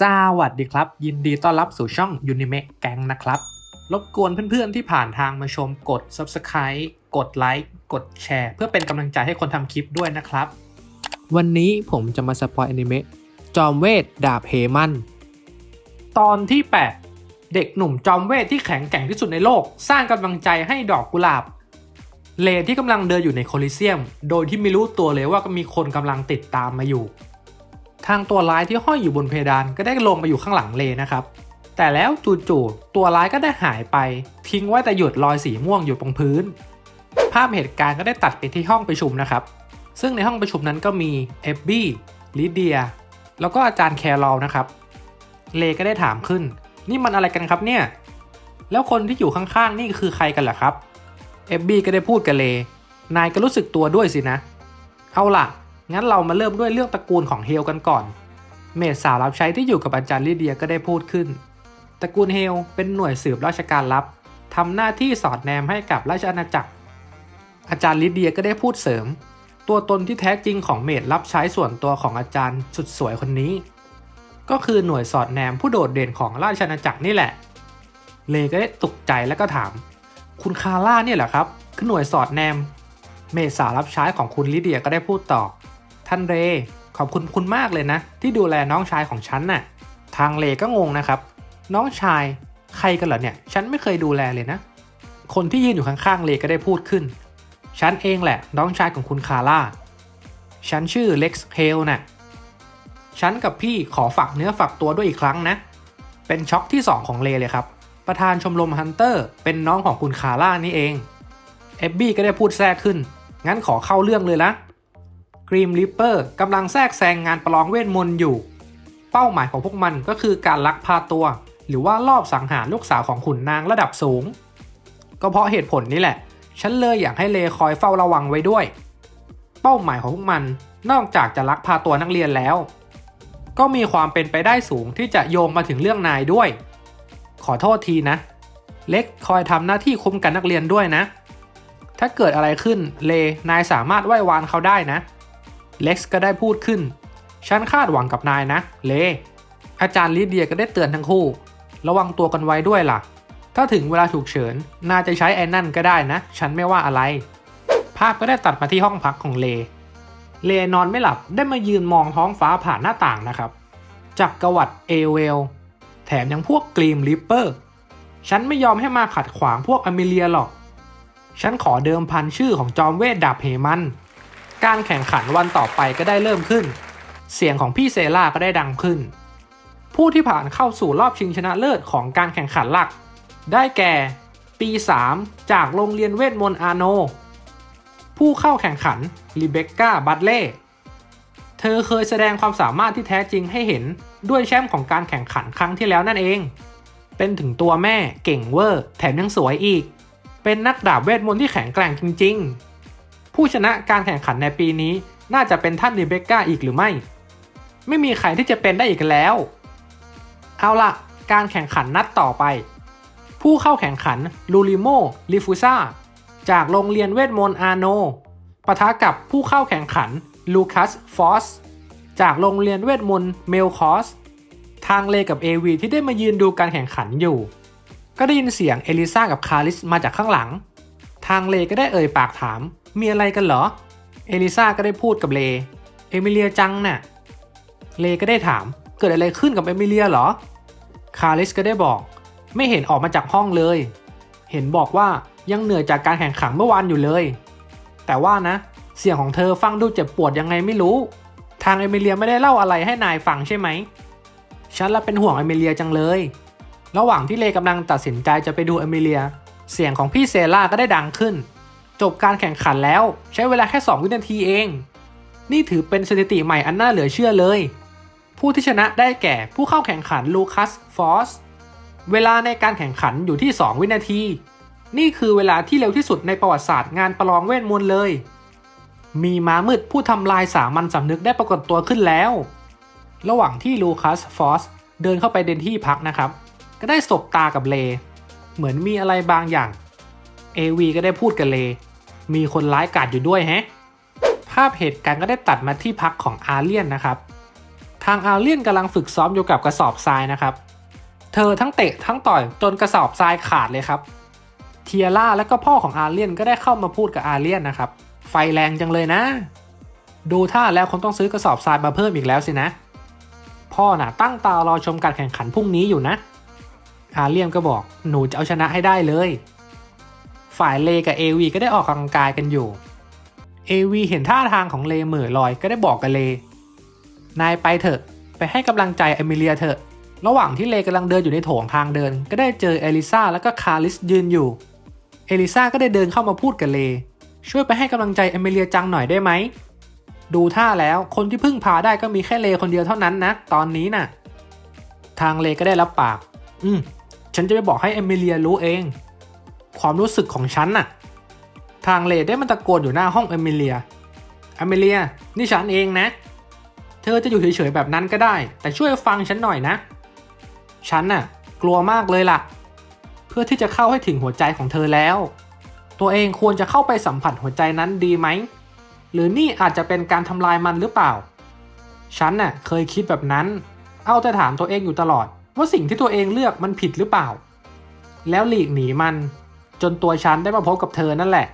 สวัสดีครับ ยินดีต้อนรับสู่ช่อง u n i m e แกงนะครับ รบกวนเพื่อนๆที่ผ่านทางมาชมกด Subscribe กดไลค์กดแชร์ เพื่อเป็นกำลังใจให้คนทำคลิปด้วยนะครับ วันนี้ผมจะมาสปอยอนิเมะจอมเวทดาบเฮมันตอนที่ 8 เด็กหนุ่มจอมเวทที่แข็งแกร่งที่สุดในโลก สร้างกำลังใจให้ดอกกุหลาบเลที่กำลังเดินอยู่ในโคลิเซียม โดยที่ไม่รู้ตัวเลยว่าก็มีคนกำลังติดตามมาอยู่ ทางตัวร้ายที่ห้อยอยู่บนเพดานก็ได้ลงไปอยู่ข้างหลังเลนะครับ แต่แล้วจู่ๆตัวร้ายก็ได้หายไป ทิ้งไว้แต่หยดรอยสีม่วงอยู่ตรงพื้น ภาพเหตุการณ์ก็ได้ตัดไปที่ห้องประชุมนะครับ ซึ่งในห้องประชุมนั้นก็มีเอบบี้ลิเดียแล้วก็อาจารย์แครอลนะครับ เลก็ได้ถามขึ้น นี่มันอะไรกันครับเนี่ย แล้วคนที่อยู่ข้างๆนี่คือใครกันล่ะครับ เอบบี้ก็ได้พูดกับเล นายก็รู้สึกตัวด้วยสินะ เอาล่ะ งั้นเรามาเริ่มด้วยเรื่องตระกูลของเฮลกันก่อน เมดสาวรับใช้ที่อยู่กับอาจารย์ลิเดียก็ได้พูดขึ้น ตระกูลเฮลเป็นหน่วยสืบราชการลับทำหน้าที่สอดแนมให้กับราชอาณาจักร อาจารย์ลิเดียก็ได้พูดเสริม ตัวตนที่แท้จริงของเมดรับใช้ส่วนตัวของอาจารย์สุดสวยคนนี้ ก็คือหน่วยสอดแนมผู้โดดเด่นของราชอาณาจักรนี่แหละ เลก็ได้ตกใจแล้วก็ถาม คุณคาร่าเนี่ยเหรอครับ คือหน่วยสอดแนม เมดสาวรับใช้ของคุณลิเดียก็ได้พูดต่อ ท่านเร ขอบคุณคุณมากเลยนะ ที่ดูแลน้องชายของฉันน่ะ ทางเลก็งงนะครับ น้องชายใครกันเหรอเนี่ย ฉันไม่เคยดูแลเลยนะ คนที่ยืนอยู่ข้างๆเลก็ได้พูดขึ้น ฉันเองแหละ น้องชายของคุณคาร่า ฉันชื่อเล็กซ์เฮลน่ะ ฉันกับพี่ขอฝากเนื้อฝากตัวด้วยอีกครั้งนะ เป็นช็อกที่ 2 ของเลเลยครับ ประธานชมรมฮันเตอร์ เป็นน้องของคุณคาร่านี่เอง เอบบี้ก็ได้พูดแทรกขึ้น งั้นขอเข้าเรื่องเลยละ กรีมริปเปอร์กำลังแทรกแซงงานประลองเวทมนต์อยู่ เป้าหมายของพวกมันก็คือการลักพาตัว หรือว่าลอบสังหารลูกสาวของขุนนางระดับสูง ก็เพราะเหตุผลนี้แหละ ฉันเลยอยากให้เลคอยเฝ้าระวังไว้ด้วย เป้าหมายของพวกมันนอกจากจะลักพาตัวนักเรียนแล้ว ก็มีความเป็นไปได้สูงที่จะโยงมาถึงเรื่องนายด้วย ขอโทษทีนะ เล็กคอยทำหน้าที่คุ้มกันนักเรียนด้วยนะ ถ้าเกิดอะไรขึ้นเลนายสามารถไหว้วานเขาได้นะ เล็กซ์ก็ได้พูดขึ้น ฉันคาดหวังกับนายนะ เล อาจารย์ลิเดียก็ได้เตือนทั้งคู่ ระวังตัวกันไว้ด้วยล่ะ ถ้าถึงเวลาฉุกเฉินนายจะใช้ไอ้นั่นก็ได้นะ ฉันไม่ว่าอะไร ภาพก็ได้ตัดมาที่ห้องพักของเล เลนอนไม่หลับได้มายืนมองท้องฟ้าผ่านหน้าต่างนะครับ จากกวัดเอเวล แถมยังพวกกรีมริปเปอร์ ฉันไม่ยอมให้มาขัดขวางพวกอเมเลียหรอก ฉันขอเดิมพันชื่อของจอมเวทดาบเหมัน การแข่งขันวันต่อไปก็ได้เริ่มขึ้น เสียงของพี่เซล่าก็ได้ดังขึ้น ผู้ที่ผ่านเข้าสู่รอบชิงชนะเลิศของการแข่งขันหลัก ได้แก่ ปี 3 จากโรงเรียนเวทมนต์อาโน ผู้เข้าแข่งขันลิเบคก้าบัตเล่เธอเคยแสดงความสามารถที่แท้จริงให้เห็นด้วยแชมป์ของการแข่งขันครั้งที่แล้วนั่นเอง เป็นถึงตัวแม่เก่งเวอร์ แถมยังสวยอีก เป็นนักดาบเวทมนต์ที่แข็งแกร่งจริง ๆ ผู้ชนะการแข่งขันในปีนี้ น่าจะเป็นท่านริเบคก้าอีกหรือไม่ ไม่มีใครที่จะเป็นได้อีกแล้ว เอาละการแข่งขันนัดต่อไป ผู้เข้าแข่งขันลูริโมลิฟูซ่าจากโรงเรียนเวทมนต์อาโนปะทะกับผู้เข้าแข่งขันลูคัสฟอสจากโรงเรียนเวทมนต์เมลคอสทางเลกับเอวีที่ได้มายืนดูการแข่งขันอยู่ ก็ได้ยินเสียงเอลิซากับคาริสมาจากข้างหลัง ทางเลก็ได้เอ่ยปากถาม มีอะไรกันเหรอ เอลิซาก็ได้พูดกับเล เอมิเลียจังน่ะ เลก็ได้ถาม เกิดอะไรขึ้นกับเอมิเลียเหรอ คาริสก็ได้บอก ไม่เห็นออกมาจากห้องเลย เห็นบอกว่ายังเหนื่อยจากการแข่งขันเมื่อวานอยู่เลย แต่ว่านะ เสียงของเธอฟังดูเจ็บปวดยังไงไม่รู้ ทางเอมิเลียไม่ได้เล่าอะไรให้นายฟังใช่ไหม ฉันละเป็นห่วงเอมิเลียจังเลย ระหว่างที่เลกำลังตัดสินใจจะไปดูเอมิเลีย เสียงของพี่เซล่าก็ได้ดังขึ้น จบการแข่งขันแล้วใช้เวลาแค่ 2 วินาทีเอง นี่ถือเป็นสถิติใหม่อันน่าเหลือเชื่อเลย ผู้ที่ชนะได้แก่ผู้เข้าแข่งขันลูคัส ฟอส เวลาในการแข่งขันอยู่ที่ 2 วินาที นี่คือเวลาที่เร็วที่สุดในประวัติศาสตร์งานประลองเวทมนต์เลย มีม้ามืดผู้ทำลายสามัญสำนึกได้ปรากฏตัวขึ้นแล้ว ระหว่างที่ลูคัส ฟอสเดินเข้าไปเดินที่พักนะครับ ก็ได้สบตากับเล เหมือนมีอะไรบางอย่าง เอวีก็ได้พูดกับเล มีคนร้ายกาจอยู่ด้วยแฮะ ภาพเหตุการณ์ก็ได้ตัดมาที่พักของอาเลียนนะครับ ทางอาเลียนกำลังฝึกซ้อมอยู่กับกระสอบทรายนะครับ เธอทั้งเตะทั้งต่อยจนกระสอบทรายขาดเลยครับ เทียร่าและก็พ่อของอาเลียนก็ได้เข้ามาพูดกับอาเลียนนะครับ ไฟแรงจังเลยนะ ดูท่าแล้วคงต้องซื้อกระสอบทรายมาเพิ่มอีกแล้วสินะ พ่อน่ะตั้งตารอชมการแข่งขันพรุ่งนี้อยู่นะอาเลียนก็บอกหนูจะเอาชนะให้ได้เลย ฝ่ายเลกับเอวีก็ได้ออกกำลังกายกันอยู่เอวีเห็นท่าทางของเลเหม่อลอยก็ได้บอกกับเล นายไปเถอะ ไปให้กำลังใจเอมิเลียเถอะ ระหว่างที่เลกำลังเดินอยู่ในโถงทางเดิน ก็ได้เจอเอลิซาแล้วก็คาริสยืนอยู่ เอลิซาก็ได้เดินเข้ามาพูดกับเล ช่วยไปให้กำลังใจเอมิเลียจังหน่อยได้ไหม ดูท่าแล้วคนที่พึ่งพาได้ก็มีแค่เลคนเดียวเท่านั้นนะ ตอนนี้น่ะ ทางเลก็ได้รับปาก อืม ฉันจะไปบอกให้เอมิเลียรู้เอง ความรู้สึกของฉันน่ะ ทางเลดได้มันตะโกนอยู่หน้าห้องเอมิเลีย เอมิเลีย นี่ฉันเองนะ เธอจะอยู่เฉยๆแบบนั้นก็ได้ แต่ช่วยฟังฉันหน่อยนะ ฉันน่ะ กลัวมากเลยล่ะ เพื่อที่จะเข้าให้ถึงหัวใจของเธอแล้ว ตัวเองควรจะเข้าไปสัมผัสหัวใจนั้นดีไหม หรือนี่อาจจะเป็นการทำลายมันหรือเปล่า ฉันน่ะเคยคิดแบบนั้น เอาแต่ถามตัวเองอยู่ตลอด ว่าสิ่งที่ตัวเองเลือกมันผิดหรือเปล่า แล้วหลีกหนีมัน จนตัวฉันได้มาพบกับเธอนั่นแหละ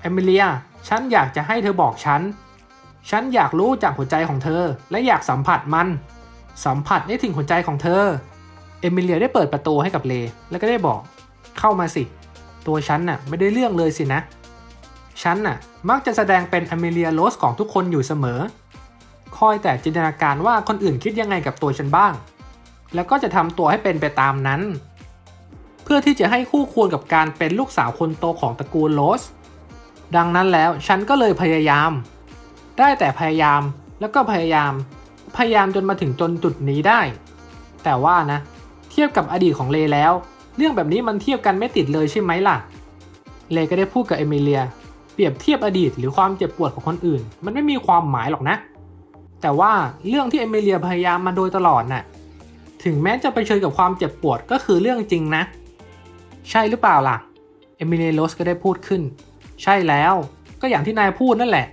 เอมิเลีย ฉันอยากจะให้เธอบอกฉัน ฉันอยากรู้จากหัวใจของเธอ และอยากสัมผัสมัน สัมผัสได้ถึงหัวใจของเธอ เอมิเลียได้เปิดประตูให้กับเล แล้วก็ได้บอก เข้ามาสิ ตัวฉันน่ะไม่ได้เรื่องเลยสินะ ฉันน่ะมักจะแสดงเป็นเอเมเลียโรสของทุกคนอยู่เสมอ คอยแต่จินตนาการว่าคนอื่นคิดยังไงกับตัวฉันบ้าง แล้วก็จะทำตัวให้เป็นไปตามนั้น พื่อที่จะให้คู่ควรกับการเป็นลูกสาวคนโตของตระกูลโรส ดังนั้นแล้วฉันก็เลยพยายาม ได้แต่พยายามแล้วก็พยายาม พยายามจนมาถึงจนจุดนี้ได้ แต่ว่านะ เทียบกับอดีตของเลแล้ว เรื่องแบบนี้มันเทียบกันไม่ติดเลยใช่ไหมล่ะ เลก็ได้พูดกับเอมิเลีย เปรียบเทียบอดีตหรือความเจ็บปวดของคนอื่น มันไม่มีความหมายหรอกนะ แต่ว่าเรื่องที่เอมิเลียพยายามมาโดยตลอดน่ะ ถึงแม้จะไปเชิญกับความเจ็บปวดก็คือเรื่องจริงนะ ใช่หรือเปล่าล่ะ เอมิเลโรสก็ได้พูดขึ้น ใช่แล้ว ก็อย่างที่นายพูดนั่นแหละ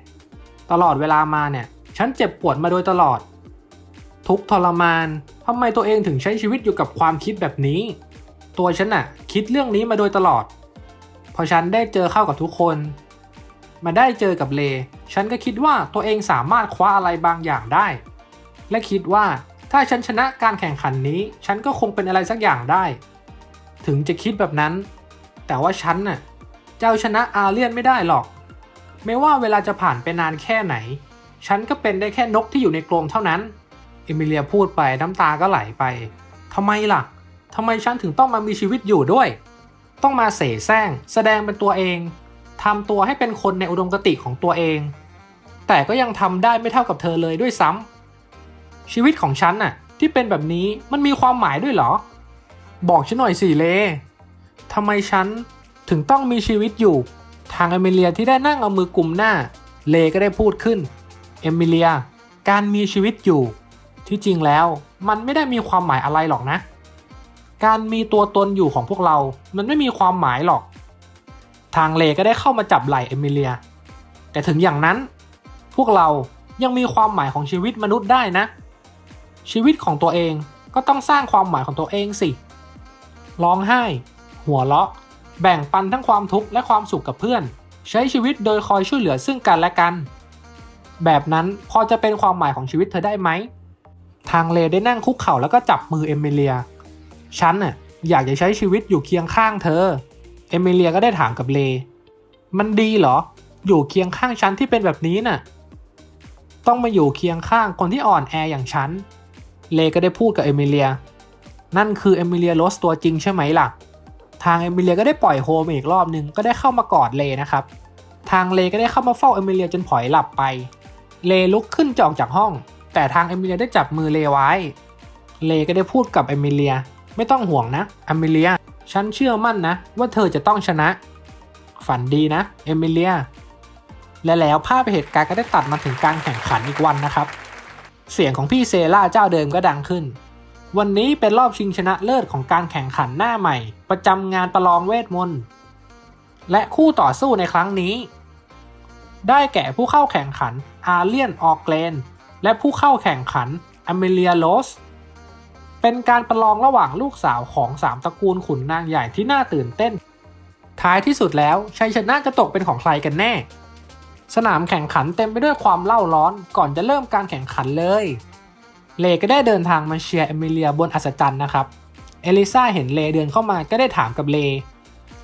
ตลอดเวลามาเนี่ย ฉันเจ็บปวดมาโดยตลอด ทุกทรมานทำไมตัวเองถึงใช้ชีวิตอยู่กับความคิดแบบนี้ ตัวฉันน่ะ คิดเรื่องนี้มาโดยตลอด พอฉันได้เจอเข้ากับทุกคน มาได้เจอกับเล ฉันก็คิดว่าตัวเองสามารถคว้าอะไรบางอย่างได้ และคิดว่าถ้าฉันชนะการแข่งขันนี้ ฉันก็คงเป็นอะไรสักอย่างได้ ถึงจะคิดแบบนั้น แต่ว่าฉันน่ะจะเอาชนะอาเลียนไม่ได้หรอก ไม่ว่าเวลาจะผ่านไปนานแค่ไหน ฉันก็เป็นได้แค่นกที่อยู่ในกรงเท่านั้น เอมิเลียพูดไปน้ำตาก็ไหลไปทำไมล่ะทำไมฉันถึงต้องมามีชีวิตอยู่ด้วย ต้องมาเสแสร้ง แสดงเป็นตัวเองทำตัวให้เป็นคนในอุดมคติของตัวเอง แต่ก็ยังทำได้ไม่เท่ากับเธอเลยด้วยซ้ำชีวิตของฉันน่ะที่เป็นแบบนี้มันมีความหมายด้วยเหรอ บอกฉันหน่อยสิเลทำไมฉันถึงต้องมีชีวิตอยู่ ทางเอมิเลียที่ได้นั่งเอามือกุมหน้า เลก็ได้พูดขึ้น เอมิเลีย การมีชีวิตอยู่ ที่จริงแล้วมันไม่ได้มีความหมายอะไรหรอกนะ การมีตัวตนอยู่ของพวกเรา มันไม่มีความหมายหรอก ทางเลก็ได้เข้ามาจับไหล่เอมิเลีย แต่ถึงอย่างนั้น พวกเรายังมีความหมายของชีวิตมนุษย์ได้นะ ชีวิตของตัวเองก็ต้องสร้างความหมายของตัวเองสิ ร้องไห้ หัวเราะ แบ่งปันทั้งความทุกข์และความสุขกับเพื่อน ใช้ชีวิตโดยคอยช่วยเหลือซึ่งกันและกัน แบบนั้นพอจะเป็นความหมายของชีวิตเธอได้ไหม ทางเลได้นั่งคุกเข่าแล้วก็จับมือเอมิเลีย ฉันน่ะอยากจะใช้ชีวิตอยู่เคียงข้างเธอ เอมิเลียก็ได้ถามกับเล มันดีเหรอ อยู่เคียงข้างฉันที่เป็นแบบนี้น่ะ ต้องมาอยู่เคียงข้างคนที่อ่อนแออย่างฉัน เลก็ได้พูดกับเอมิเลีย นั่นคือเอมิเลียโรสตัวจริงใช่ไหมล่ะ ทางเอมิเลียก็ได้ปล่อยโฮมอีกรอบนึงก็ได้เข้ามากอดเลนะครับ ทางเลก็ได้เข้ามาเฝ้าเอมิเลียจนผอยหลับไป เลลุกขึ้นจออกจากห้อง แต่ทางเอมิเลียได้จับมือเลไว้ เลก็ได้พูดกับเอมิเลีย ไม่ต้องห่วงนะเอมิเลีย ฉันเชื่อมั่นนะ ว่าเธอจะต้องชนะ ฝันดีนะเอมิเลีย และแล้วภาพเหตุการณ์ก็ได้ตัดมาถึงการแข่งขันอีกวันนะครับ เสียงของพี่เซล่าเจ้าเดิมก็ดังขึ้น วันนี้เป็นรอบชิงชนะเลิศของการแข่งขันหน้าใหม่ ประจำงานประลองเวทมนต์ และคู่ต่อสู้ในครั้งนี้ ได้แก่ผู้เข้าแข่งขันอาเลียนออกเกรนและผู้เข้าแข่งขันอเมเลียโรสเป็นการประลองระหว่างลูกสาวของสามตระกูลขุนนางใหญ่ที่น่าตื่นเต้น ท้ายที่สุดแล้วชัยชนะจะตกเป็นของใครกันแน่ สนามแข่งขันเต็มไปด้วยความเล่าร้อนก่อนจะเริ่มการแข่งขันเลย เลก็ได้เดินทางมาเชียร์เอมิเลียบนอัศจรรย์นะครับ เอลิซาเห็นเลเดินเข้ามาก็ได้ถามกับเล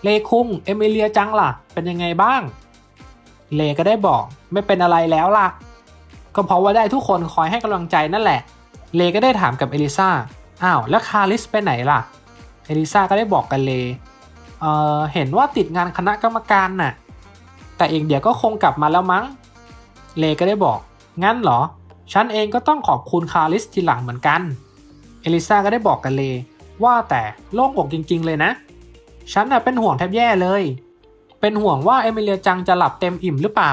เลคุงเอมิเลียจังล่ะ เป็นยังไงบ้าง เลก็ได้บอกไม่เป็นอะไรแล้วล่ะ ก็เพราะว่าได้ทุกคนคอยให้กำลังใจนั่นแหละ เลก็ได้ถามกับเอลิซาอ้าวแล้วคาริสไปไหนล่ะ เอลิซาก็ได้บอกกับเลเอ่อเห็นว่าติดงานคณะกรรมการน่ะ แต่อีกเดี๋ยวก็คงกลับมาแล้วมั้ง เลก็ได้บอก งั้นเหรอ ฉันเองก็ต้องขอบคุณคาริสทีหลังเหมือนกัน เอลิซาก็ได้บอกกับเลว่าแต่โล่งอกจริง ๆ เลยนะ ฉันน่ะเป็นห่วงแทบแย่เลย เป็นห่วงว่าเอมิเลียจังจะหลับเต็มอิ่มหรือเปล่า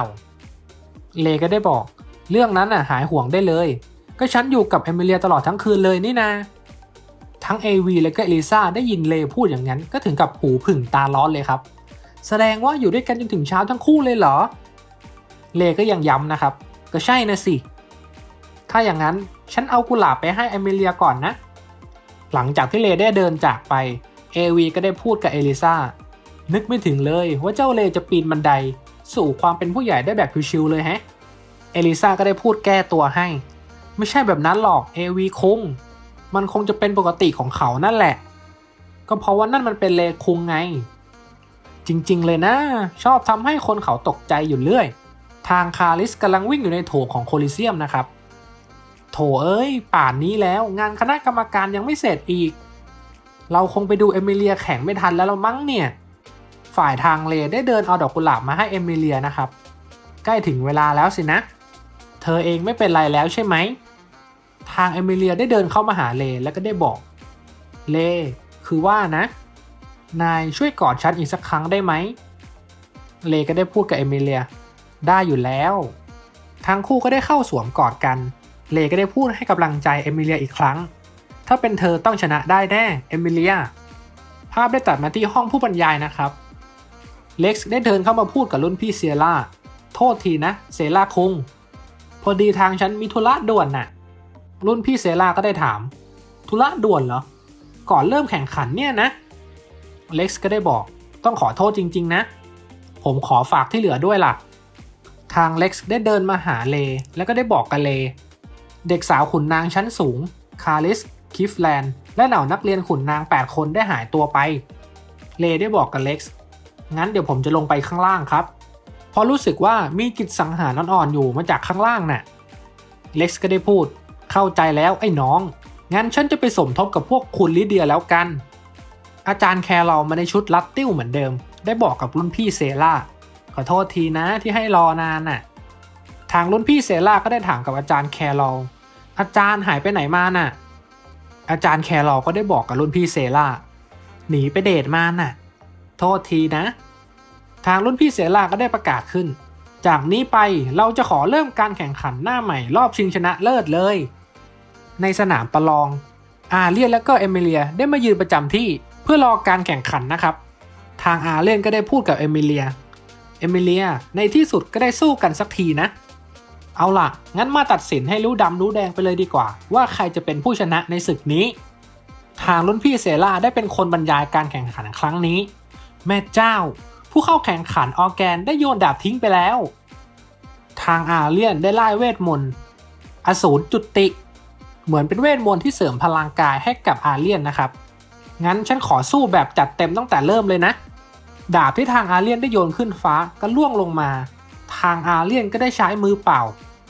เลก็ได้บอก เรื่องนั้นน่ะหายห่วงได้เลย ก็ฉันอยู่กับเอมิเลียตลอดทั้งคืนเลยนี่นาทั้งเอวีและก็เอลิซาได้ยินเลพูดอย่างนั้นก็ถึงกับหูผึ่งตาร้อนเลยครับ แสดงว่าอยู่ด้วยกันจนถึงเช้าทั้งคู่เลยเหรอ เลก็ยังย้ำนะครับ ก็ใช่นะสิ ถ้าอย่างนั้นฉันเอากุหลาบไปให้เอมิเลียก่อนนะ หลังจากที่เลได้เดินจากไปเอวีก็ได้พูดกับเอลิซานึกไม่ถึงเลยว่าเจ้าเลจะปีนบันได สู่ความเป็นผู้ใหญ่ได้แบบชิวๆเลยแฮะ เอลิซาก็ได้พูดแก้ตัวให้ ไม่ใช่แบบนั้นหรอกเอวีคง มันคงจะเป็นปกติของเขานั่นแหละ ก็เพราะว่านั่นมันเป็นเลคุงไง จริงๆเลยนะ ชอบทำให้คนเขาตกใจอยู่เรื่อย ทางคาริสกำลังวิ่งอยู่ในโถของโคลิเซียมนะครับ ถเอ้ย ป่านนี้แล้ว งานคณะกรรมการยังไม่เสร็จอีก เราคงไปดูเอมิเลียแข่งไม่ทันแล้วละมั้งเนี่ย ฝ่ายทางเลได้เดินเอาดอกกุหลาบมาให้เอมิเลียนะครับ ใกล้ถึงเวลาแล้วสินะ เธอเองไม่เป็นไรแล้วใช่ไหม ทางเอมิเลียได้เดินเข้ามาหาเลแล้วก็ได้บอก เล คือว่านะ นายช่วยกอดฉันอีกสักครั้งได้ไหม เลก็ได้พูดกับเอมิเลีย ได้อยู่แล้ว ทั้งคู่ก็ได้เข้าสวมกอดกัน เลก็ได้พูดให้กำลังใจเอมิเลียอีกครั้ง ถ้าเป็นเธอต้องชนะได้แน่เอมิเลีย ภาพได้ตัดมาที่ห้องผู้บรรยายนะครับ เล็กซ์ได้เดินเข้ามาพูดกับรุ่นพี่เซียร่า โทษทีนะเซล่าคุง พอดีทางฉันมีธุระด่วนน่ะ รุ่นพี่เซล่าก็ได้ถาม ธุระด่วนเหรอ ก่อนเริ่มแข่งขันเนี่ยนะ เล็กซ์ก็ได้บอก ต้องขอโทษจริง ๆ นะ ผมขอฝากที่เหลือด้วยล่ะ ทางเล็กซ์ได้เดินมาหาเล แล้วก็ได้บอกกับเล เด็กสาวขุนนางชั้นสูง คาริส คิฟแลนด์ และเหล่านักเรียนขุนนาง 8 คนได้หายตัวไป เลได้บอกกับเล็กซ์ งั้นเดี๋ยวผมจะลงไปข้างล่างครับ เพราะรู้สึกว่ามีจิตสังหารอ่อนๆอยู่มาจากข้างล่างน่ะ เล็กซ์ก็ได้พูด เข้าใจแล้วไอ้น้อง งั้นฉันจะไปสมทบกับพวกคุณลิเดียแล้วกัน อาจารย์แคร์เรามาในชุดลัตติ้วเหมือนเดิม ได้บอกกับรุ่นพี่เซล่าขอโทษทีนะที่ให้รอนานน่ะ ทางรุ่นพี่เซล่าก็ได้ถามกับอาจารย์แคร์อาจารย์หายไปไหนมาน่ะ อาจารย์แคร์ก็ได้บอกกับรุ่นพี่เซล่าหนีไปเดทมาน่ะ โทษทีนะ ทางรุ่นพี่เซล่าก็ได้ประกาศขึ้น จากนี้ไปเราจะขอเริ่มการแข่งขันหน้าใหม่รอบชิงชนะเลิศเลย ในสนามประลอง อาเลียนและก็เอมิเลียได้มายืนประจำที่เพื่อรอการแข่งขันนะครับ ทางอาเลียนก็ได้พูดกับเอมิเลีย เอมิเลียในที่สุดก็ได้สู้กันสักทีนะ เอาล่ะ งั้นมาตัดสินให้รู้ดำรู้แดงไปเลยดีกว่า ว่าใครจะเป็นผู้ชนะในศึกนี้ ทางรุ่นพี่เซล่าได้เป็นคนบรรยายการแข่งขันครั้งนี้ แม่เจ้า ผู้เข้าแข่งขันออแกนได้โยนดาบทิ้งไปแล้ว ทางอาเลียนได้ไล่เวทมนต์อสูรจุติ เหมือนเป็นเวทมนต์ที่เสริมพลังกายให้กับอาเลียนนะครับ งั้นฉันขอสู้แบบจัดเต็มตั้งแต่เริ่มเลยนะ ดาบที่ทางอาเลียนได้โยนขึ้นฟ้าก็ล่วงลงมา ทางอาเลียนก็ได้ใช้มือเปล่า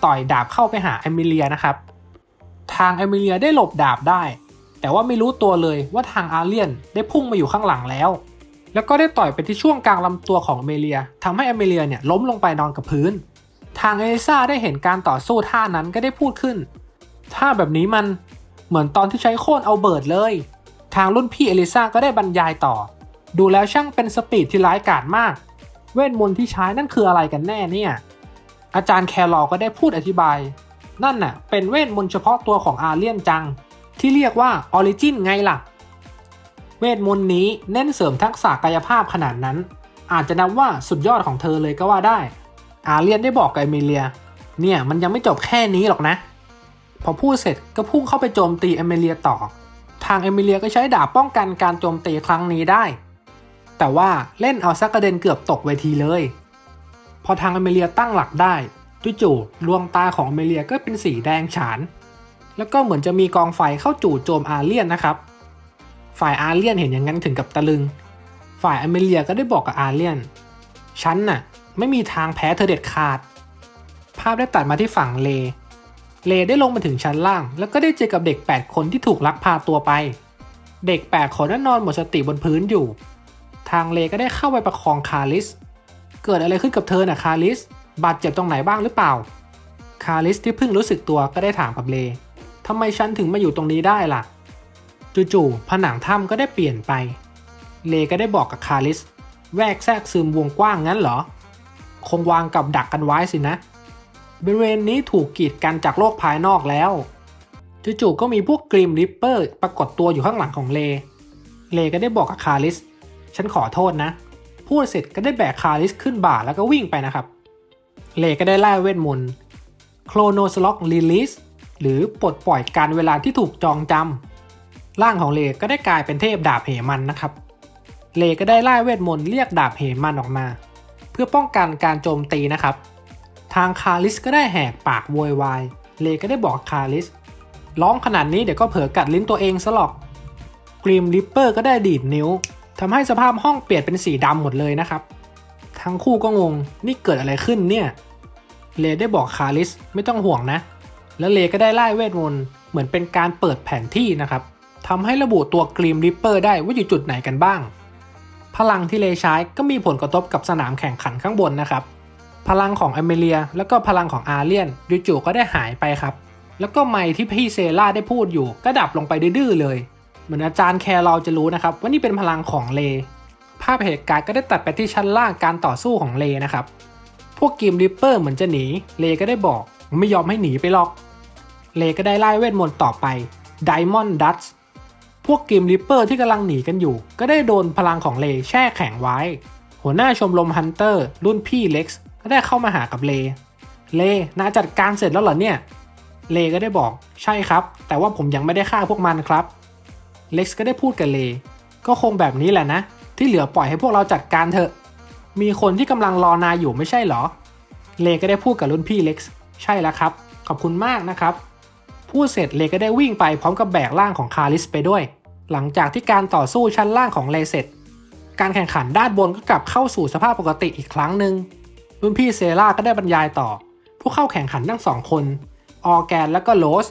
ต่อยดาบเข้าไปหาเอมิเลียนะครับ ทางเอมิเลียได้หลบดาบได้ แต่ว่าไม่รู้ตัวเลยว่าทางอาเลียนได้พุ่งมาอยู่ข้างหลังแล้ว แล้วก็ได้ต่อยไปที่ช่วงกลางลำตัวของเอมิเลียทำให้เอมิเลียเนี่ยล้มลงไปนอนกับพื้น ทางเอลิซาได้เห็นการต่อสู้ท่านั้นก็ได้พูดขึ้นท่าแบบนี้มันเหมือนตอนที่ใช้โค่นเอาเบิร์ดเลย ทางรุ่นพี่เอลิซาก็ได้บรรยายต่อ ดูแล้วช่างเป็นสปีดที่ร้ายกาจมาก เวทมนต์ที่ใช้นั่นคืออะไรกันแน่เนี่ย อาจารย์แคลรอก็ได้พูดอธิบาย นั่นน่ะเป็นเวทมนต์เฉพาะตัวของอาเลียนจัง ที่เรียกว่าออริจินไงล่ะ เวทมนต์นี้เน้นเสริมทักษะกายภาพขนาดนั้น อาจจะนับว่าสุดยอดของเธอเลยก็ว่าได้ อาเลียนได้บอกกับเอมิเลีย เนี่ยมันยังไม่จบแค่นี้หรอกนะ พอพูดเสร็จก็พุ่งเข้าไปโจมตีเอมิเลียต่อ ทางเอมิเลียก็ใช้ดาบป้องกันการโจมตีครั้งนี้ได้ แต่ว่าเล่นเอาซักกระเด็นเกือบตกเวทีเลย อทางอเมิเลียตั้งหลักได้จู่ๆดวงตาของอเมิเลียก็เป็นสีแดงฉาน แล้วก็เหมือนจะมีกองไฟเข้าจู่โจมอาเลียนนะครับ ฝ่ายอาเลียนเห็นอย่างนั้นถึงกับตะลึง ฝ่ายอเมเลียก็ได้บอกกับอาเลียน ฉันน่ะไม่มีทางแพ้เธอเด็ดขาด ภาพได้ตัดมาที่ฝั่งเล เลได้ลงมาถึงชั้นล่าง แล้วก็ได้เจอกับเด็ก 8 คนที่ถูกลักพาตัวไป เด็ก 8 คนนั้นนอนหมดสติบนพื้นอยู่ ทางเลก็ได้เข้าไปประคองคาริส เกิดอะไรขึ้นกับเธอน่ะคาริส บาดเจ็บตรงไหนบ้างหรือเปล่า คาริสที่เพิ่งรู้สึกตัวก็ได้ถามกับเลทำไมฉันถึงมาอยู่ตรงนี้ได้ล่ะ จู่ๆผนังถ้ำก็ได้เปลี่ยนไป เลก็ได้บอกกับคาริส แวกแทรกซึมวงกว้างงั้นเหรอ คงวางกับดักกันไว้สินะ บริเวณนี้ถูกกีดกันจากโลกภายนอกแล้ว จู่ๆก็มีพวกกริมริปเปอร์ปรากฏตัวอยู่ข้างหลังของเล เลก็ได้บอกกับคาริส ฉันขอโทษนะ พูดเสร็จก็ได้แบกคาริสขึ้นบ่าแล้วก็วิ่งไปนะครับ เลก็ได้ไล่เวทมนต์โครโนสล็อกรีลิสหรือปลดปล่อยการเวลาที่ถูกจองจำร่างของเลก็ได้กลายเป็นเทพดาบเหมันนะครับ เลก็ได้ไล่เวทมนต์เรียกดาบเหมันออกมา เพื่อป้องกันการโจมตีนะครับ ทางคาริสก็ได้แหกปากโวยวายเลก็ได้บอกคาริสร้องขนาดนี้เดี๋ยวก็เผลอกัดลิ้นตัวเองซะหรอกกรีมริปเปอร์ก็ได้ดีดนิ้ว ทำให้สภาพห้องเปลี่ยนเป็นสีดำหมดเลยนะครับ ทั้งคู่ก็งงนี่เกิดอะไรขึ้นเนี่ย เลได้บอกคาริสไม่ต้องห่วงนะ แล้วเลก็ได้ไล่เวทมนต์เหมือนเป็นการเปิดแผนที่นะครับทำให้ระบุตัวกรีมริปเปอร์ได้ว่าอยู่จุดไหนกันบ้าง พลังที่เลใช้ก็มีผลกระทบกับสนามแข่งขันข้างบนนะครับ พลังของอเมเลีย แล้วก็พลังของอาเลียนจู่ๆก็ได้หายไปครับ แล้วก็ไมค์ที่พี่เซล่าได้พูดอยู่ก็ดับลงไปดื้อๆเลย เหมือนอาจารย์แคร์เราจะรู้นะครับว่านี่เป็นพลังของเล ภาพเหตุการณ์ก็ได้ตัดไปที่ชั้นล่างการต่อสู้ของเลนะครับ พวกกิมริปเปอร์เหมือนจะหนี เลก็ได้บอกไม่ยอมให้หนีไปหรอก เลก็ได้ไล่เวทมนต์ต่อไปไดมอนด์ดัตพวกกิมริปเปอร์ที่กำลังหนีกันอยู่ ก็ได้โดนพลังของเลแช่แข็งไว้ หัวหน้าชมรมฮันเตอร์รุ่นพี่เล็กซ์ก็ได้เข้ามาหากับเล เลนาจัดการเสร็จแล้วเหรอเนี่ย เลก็ได้บอกใช่ครับ แต่ว่าผมยังไม่ได้ฆ่าพวกมันครับ เล็กซ์ก็ได้พูดกับเล ก็คงแบบนี้แหละนะ ที่เหลือปล่อยให้พวกเราจัดการเถอะ มีคนที่กำลังรอนายอยู่ไม่ใช่เหรอ เลก็ได้พูดกับรุ่นพี่เล็กซ์ใช่แล้วครับ ขอบคุณมากนะครับ พูดเสร็จเลก็ได้วิ่งไปพร้อมกับแบกร่างของคาริสไปด้วย หลังจากที่การต่อสู้ชั้นล่างของเลเสร็จ การแข่งขันด้านบนก็กลับเข้าสู่สภาพปกติอีกครั้งหนึ่งรุ่นพี่เซราก็ได้บรรยายต่อ ผู้เข้าแข่งขันทั้งสองคน ออร์แกนและก็โรส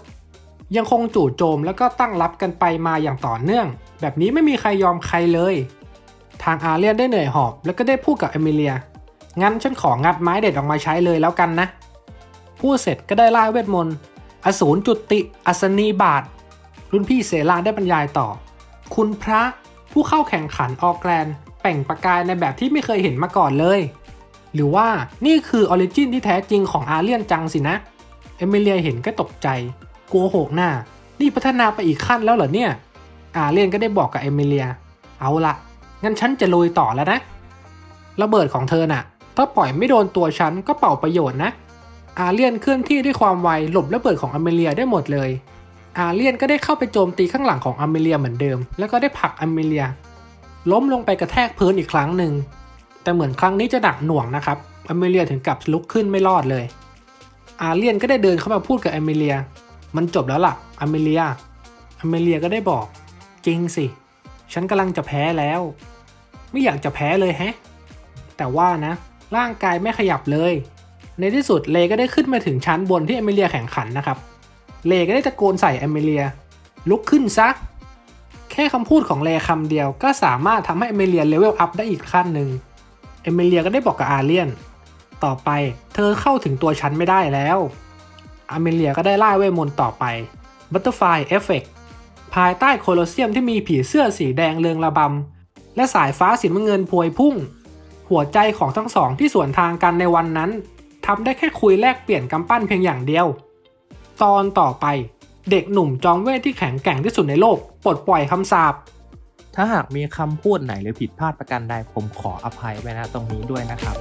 ยังคงจู่โจมแล้วก็ตั้งรับกันไปมาอย่างต่อเนื่อง แบบนี้ไม่มีใครยอมใครเลย ทางอาเลียนได้เหนื่อยหอบแล้วก็ได้พูดกับเอมิเลีย งั้นฉันของัดไม้เด็ดออกมาใช้เลยแล้วกันนะ พูดเสร็จก็ได้ล่าเวทมนต์ อสูรจุติอัศนีบาท รุ่นพี่เซราได้บรรยายต่อ คุณพระผู้เข้าแข่งขันออกแกรนเปล่งประกายในแบบที่ไม่เคยเห็นมาก่อนเลย หรือว่านี่คือออริจินที่แท้จริงของอาเลียนจังสินะ เอมิเลียเห็นก็ตกใจ กลัวหกหน้า นี่พัฒนาไปอีกขั้นแล้วเหรอเนี่ย อาเลียนก็ได้บอกกับเอมิเลีย เอาละงั้นฉันจะลุยต่อแล้วนะ ระเบิดของเธอน่ะ ถ้าปล่อยไม่โดนตัวฉันก็เป่าประโยชน์นะ อาเลียนเคลื่อนที่ด้วยความไวหลบระเบิดของอเมเลียได้หมดเลย อาเลียนก็ได้เข้าไปโจมตีข้างหลังของอเมเลียเหมือนเดิม แล้วก็ได้ผลักอเมเลีย ล้มลงไปกระแทกพื้นอีกครั้งหนึ่ง แต่เหมือนครั้งนี้จะหนักหน่วงนะครับ อเมเลียถึงกับลุกขึ้นไม่รอดเลย อาเลียนก็ได้เดินเข้ามาพูดกับอเมเลีย มันจบแล้วล่ะ อเมเลีย อเมเลียก็ได้บอก จริงสิ ฉันกำลังจะแพ้แล้ว ไม่อยากจะแพ้เลยแฮะ แต่ว่านะ ร่างกายไม่ขยับเลย ในที่สุดเลก็ได้ขึ้นมาถึงชั้นบนที่อเอมิเลียแข่งขันนะครับ เลก็ได้ตะโกนใส่อเอมิเลีย ลุกขึ้นซะ แค่คำพูดของเลคำเดียวก็สามารถทำให้อเอมิเลียเลเวลอัพได้อีกขั้นหนึ่งเอมิเลียก็ได้บอกกับอาเลียน ต่อไปเธอเข้าถึงตัวฉันไม่ได้แล้ว อเมเลียก็ได้ล่าเวทมนต์ต่อไป Butterfly Effect ภายใต้โคลอสเซียมที่มีผีเสื้อสีแดงเรืองระบำ และสายฟ้าสีน้ำเงินพวยพุ่ง หัวใจของทั้งสองที่สวนทางกันในวันนั้นทำได้แค่คุยแลกเปลี่ยนกำปั้นเพียงอย่างเดียว ตอนต่อไปเด็กหนุ่มจอมเวทที่แข็งแกร่งที่สุดในโลก ปลดปล่อยคำสาปถ้าหากมีคำพูดไหนหรือผิดพลาดประการใดผมขออภัยไว้นะตรงนี้ด้วยนะครับ